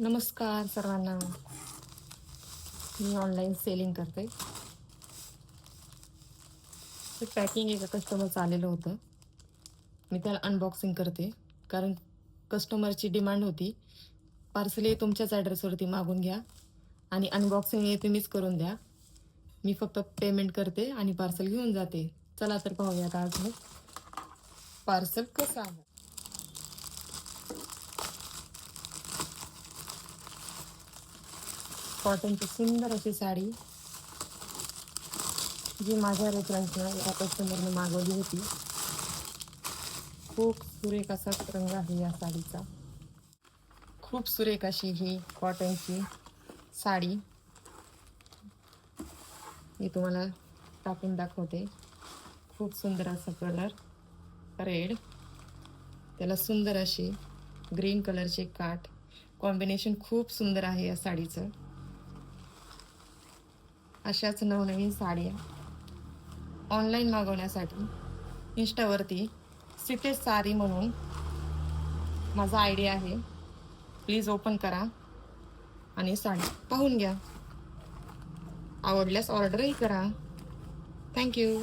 नमस्कार सर्वांना. मी online selling करते. ते पॅकिंग एका कस्टमरचं आलेलं होतं. मी त्याला अनबॉक्सिंग करते. कारण कस्टमरची डिमांड होती. पार्सल हे तुमच्याच ॲड्रेसवरती मागून घ्या. आणि अनबॉक्सिंग हे तुम्हीच करून द्या. मी फक्त पेमेंट करते आणि पार्सल घेऊन जाते. चला तर पाहूया आज मग पार्सल कसं आहे? कॉटनची सुंदर अशी साडी जी माझ्या रेफरन्सनं एका कस्टमरने मागवली होती. खूप सुरेख असा रंग आहे या साडीचा. खूप सुरेख अशी ही कॉटनची साडी. मी तुम्हाला टाकून दाखवते. खूप सुंदर असा कलर रेड त्याला सुंदर अशी ग्रीन कलरचे काठ. कॉम्बिनेशन खूप सुंदर आहे या साडीचं. अशाच नवनवीन साड्या ऑनलाईन मागवण्यासाठी इंस्टावरती सितेश सारी म्हणून माझा आय डी आहे. प्लीज ओपन करा आणि साडी पाहून घ्या. आवडल्यास ऑर्डरही करा. थँक्यू